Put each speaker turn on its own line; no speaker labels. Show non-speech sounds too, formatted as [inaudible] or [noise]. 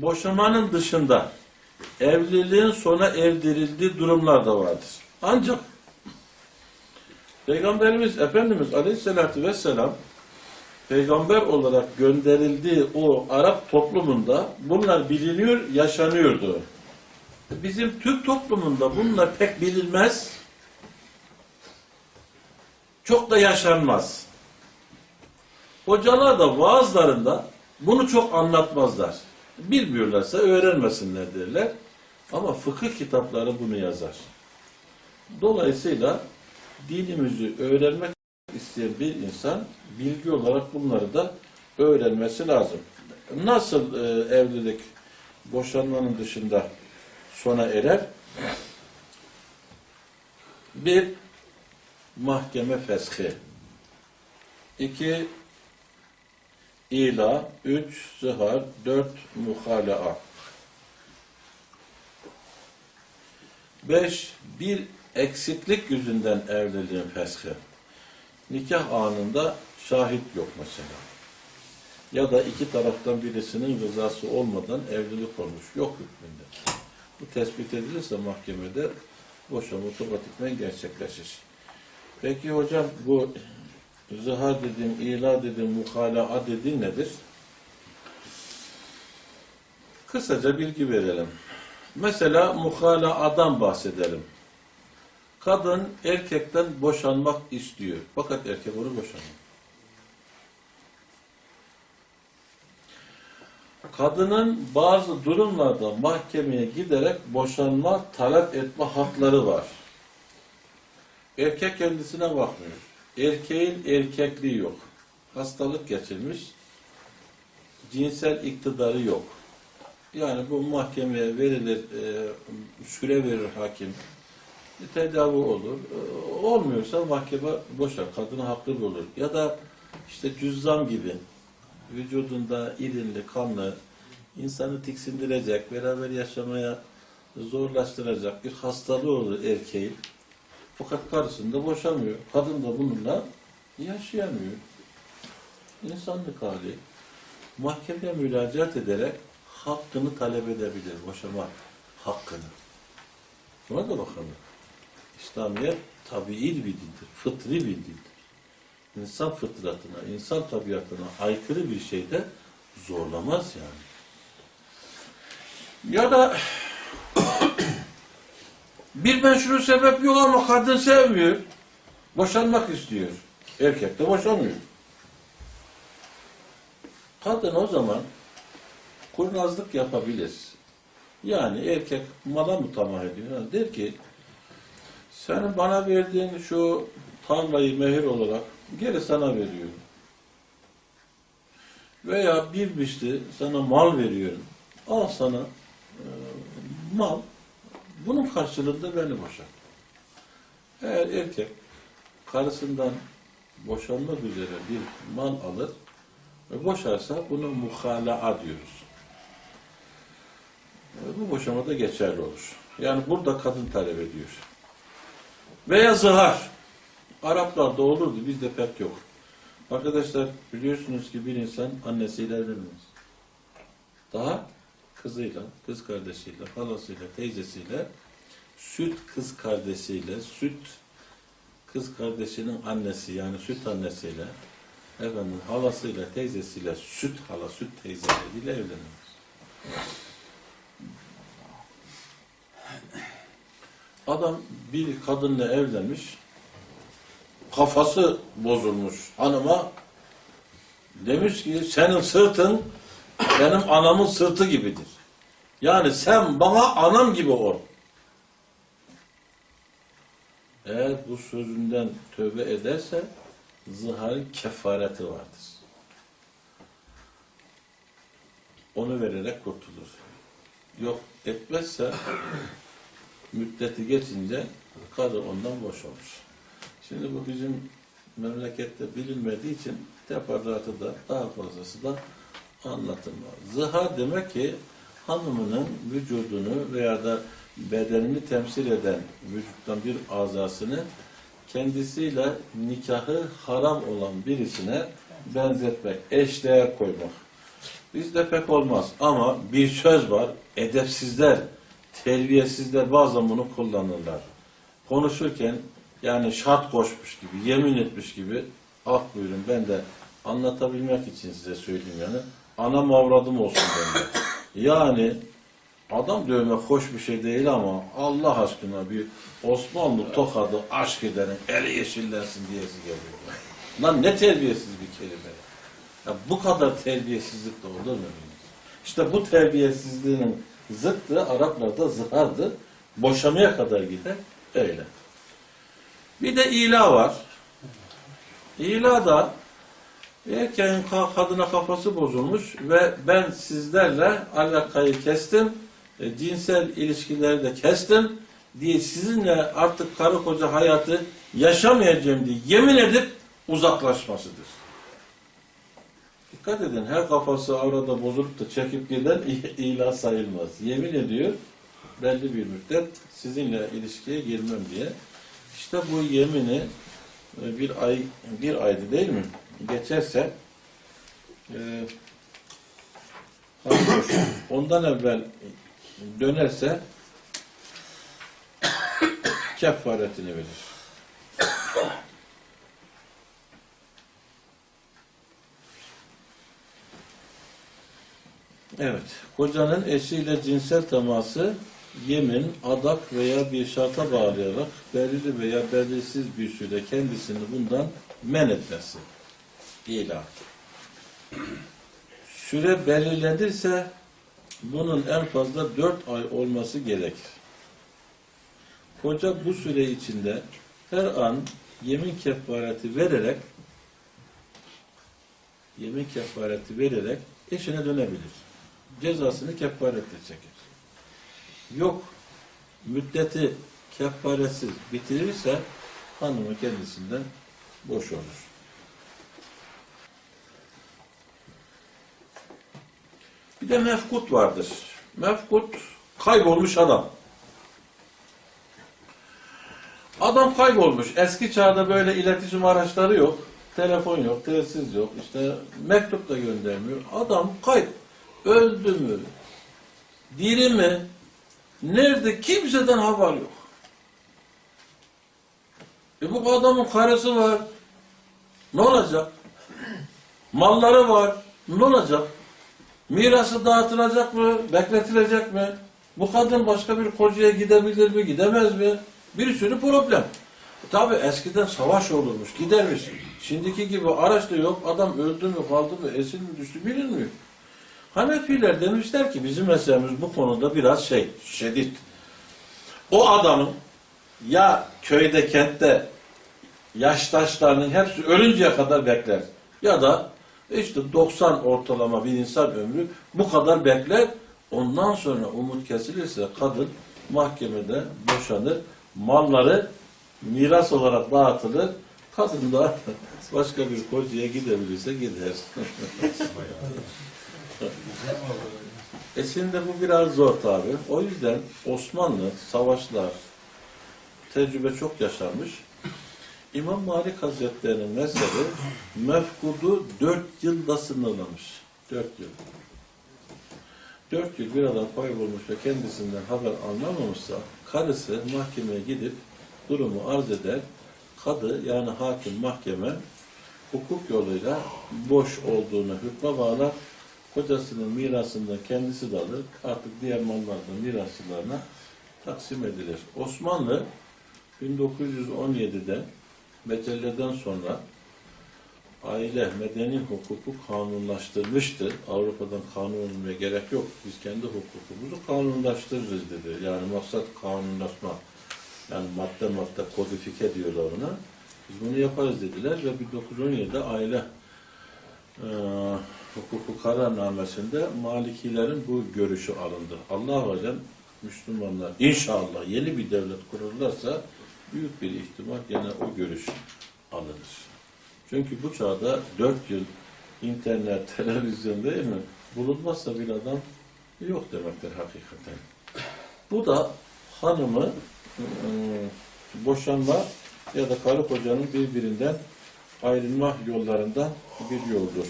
boşamanın dışında evliliğin sona erdirildiği durumlar da vardır. Ancak Peygamberimiz Efendimiz Aleyhisselatü Vesselam peygamber olarak gönderildiği o Arap toplumunda bunlar biliniyor, yaşanıyordu. Bizim Türk toplumunda bunlar pek bilinmez, çok da yaşanmaz. Hocalar da vaazlarında bunu çok anlatmazlar. Bilmiyorlarsa öğrenmesinler derler. Ama fıkıh kitapları bunu yazar. Dolayısıyla dinimizi öğrenmek isteyen bir insan bilgi olarak bunları da öğrenmesi lazım. Nasıl e, evlilik boşanmanın dışında sona erer? Bir, mahkeme feshi. İki, ila. Üç, zihar. Dört, muhalaa. Beş, bir eksiklik yüzünden evliliğin feshi. Nikah anında şahit yok mesela. Ya da iki taraftan birisinin rızası olmadan evlilik olmuş. Yok hükmünde. Bu tespit edilirse mahkemede boşanma otomatikmen gerçekleşir. Peki hocam bu zihar dediğim, ila dediğim, muhalaa dediğim nedir? Kısaca bilgi verelim. Mesela muhalaadan bahsedelim. Kadın erkekten boşanmak istiyor. Fakat erkek onu boşanmıyor. Kadının bazı durumlarda mahkemeye giderek boşanma talep etme hakları var. Erkek kendisine bakmıyor. Erkeğin erkekliği yok. Hastalık geçirmiş. Cinsel iktidarı yok. Yani bu mahkemeye verilir, e, süre verir hakim. Bir tedavi olur. E, olmuyorsa mahkeme boşar. Kadına haklı bulur. Ya da işte cüzzam gibi vücudunda irinli, kanlı, insanı tiksindirecek, beraber yaşamaya zorlaştıracak bir hastalığı olur erkeğin. Fakat karısında boşamıyor. Kadın da bununla yaşayamıyor. İnsanlık hali. Mahkemeye müracaat ederek hakkını talep edebilir. Boşama hakkını. Buna da bakalım. İslamiyet tabii bir dindir. Fıtri bir dindir. İnsan fıtratına, insan tabiatına aykırı bir şeyde zorlamaz yani. Ya da bir meşru sebep yok ama kadın sevmiyor. Boşanmak istiyor. Erkek de boşanmıyor. Kadın o zaman kurnazlık yapabilir. Yani erkek mala mı tamah ediyor? Yani der ki senin bana verdiğin şu tarlayı mehir olarak geri sana veriyorum. Veya bir misli sana mal veriyorum. Al sana e, mal. Bunun karşılığında beni boşa. Eğer erkek karısından boşanmak üzere bir mal alır ve boşarsa bunu muhalaa diyoruz. E, Bu boşamada geçerli olur. Yani burada kadın talep ediyor. Veya zihar. Araplarda olurdu, bizde pek yok. Arkadaşlar biliyorsunuz ki bir insan annesiyle evlenmez. Daha kızıyla, kız kardeşiyle, halasıyla, teyzesiyle, süt kız kardeşiyle, süt kız kardeşinin annesi yani süt annesiyle, efendim halasıyla, teyzesiyle, süt hala, süt teyzeleriyle evlenmez. Adam bir kadınla evlenmiş, kafası bozulmuş hanıma. Demiş ki senin sırtın benim anamın sırtı gibidir. Yani sen bana anam gibi ol. Eğer bu sözünden tövbe ederse zıharın kefareti vardır. Onu vererek kurtulur. Yok etmezse [coughs] müddeti geçince kadın ondan boşalır. Şimdi bu bizim memlekette bilinmediği için teferruatı da daha fazlası da anlatılmaz. Zihar demek ki hanımının vücudunu veya da bedenini temsil eden vücuttan bir azasını kendisiyle nikahı haram olan birisine benzetmek, eşdeğer koymak. Bizde pek olmaz ama bir söz var. Edepsizler, terbiyesizler bazen bunu kullanırlar. Konuşurken yani şart koşmuş gibi, yemin etmiş gibi ah buyurun ben de anlatabilmek için size söyleyeyim yani. Anam avradım olsun bende. Yani adam dövmek hoş bir şey değil ama Allah aşkına bir Osmanlı tokadı aşk edenin eli yeşillensin diyesi geliyor. Lan ne terbiyesiz bir kelime. Ya bu kadar terbiyesizlik de olur mu? İşte bu terbiyesizliğin zıttı Araplarda zıhardır. Boşamaya kadar gider. Öyle. Bir de ila var. İla da erkeğin ka- kadına kafası bozulmuş ve ben sizlerle alakayı kestim, e, cinsel ilişkileri de kestim diye sizinle artık karı koca hayatı yaşamayacağım diye yemin edip uzaklaşmasıdır. Dikkat edin her kafası avrada bozulup da çekip giden i- ila sayılmaz. Yemin ediyor belli bir müddet sizinle ilişkiye girmem diye. İşte bu yemini e, bir ay bir aydı değil mi? Geçerse e, ondan evvel dönerse kefaretini verir. Evet, kocanın eşiyle cinsel teması yemin, adak veya bir şarta bağlayarak belirli veya belirsiz bir süre kendisini bundan men etmesi. İlah. Süre belirlenirse bunun en fazla dört ay olması gerekir. Koca bu süre içinde her an yemin kefareti vererek yemin kefareti vererek eşine dönebilir. Cezasını kefaretle çeker. Yok müddeti kefaretsiz bitirirse hanımı kendisinden boş olur. Bir de mefkut vardır. Mefkut kaybolmuş adam. Adam kaybolmuş. Eski çağda böyle iletişim araçları yok. Telefon yok, telsiz yok. İşte mektup da göndermiyor. Adam kayıp. Öldü mü? Diri mi? Nerede? Kimseden haber yok. E bu adamın karısı var. Ne olacak? Malları var. Ne olacak? Mirası dağıtılacak mı? Bekletilecek mi? Bu kadın başka bir kocaya gidebilir mi? Gidemez mi? Bir sürü problem. Tabi eskiden savaş olurmuş, gidermiş. Şimdiki gibi araç da yok. Adam öldü mü, kaldı mı, esir mi, düştü bilinmiyor. Hanefiler demişler ki bizim mezhebimiz bu konuda biraz şey, şiddet. O adamın ya köyde, kentte yaştaşlarının hepsi ölünceye kadar bekler. Ya da işte 90 ortalama bir insan ömrü bu kadar bekler. Ondan sonra umut kesilirse kadın mahkemede boşanır. Malları miras olarak dağıtılır. Kadın da [laughs] başka bir kocaya gidebilirse gider. [laughs] E şimdi bu biraz zor tabi. O yüzden Osmanlı savaşlar tecrübe çok yaşanmış. İmam Malik Hazretleri'nin mezhebi mefkudu dört yılda sınırlamış. Dört yıl. Dört yıl bir adam kaybolmuş ve kendisinden haber alınamamışsa karısı mahkemeye gidip durumu arz eder. Kadı yani hakim mahkeme hukuk yoluyla boş olduğunu hükme bağlar. Kocasının mirasından kendisi de alır. Artık diğer mallardan mirasçılarına taksim edilir. Osmanlı 1917'de Mecelle'den sonra aile medeni hukuku kanunlaştırmıştı. Avrupa'dan kanun olmaya gerek yok. Biz kendi hukukumuzu kanunlaştırırız dedi. Yani maksat kanunlaşma. Yani madde madde kodifike diyorlar ona. Biz bunu yaparız dediler ve 1917'de aile e, hukuku kararnamesinde Malikilerin bu görüşü alındı. Allah alem Müslümanlar inşallah yeni bir devlet kururlarsa büyük bir ihtimal gene o görüş alınır. Çünkü bu çağda dört yıl internet, [laughs] televizyon değil mi? Bulunmazsa bir adam yok demektir hakikaten. Bu da hanımı e, boşanma ya da karı kocanın birbirinden ayrılma yollarından bir yoldur.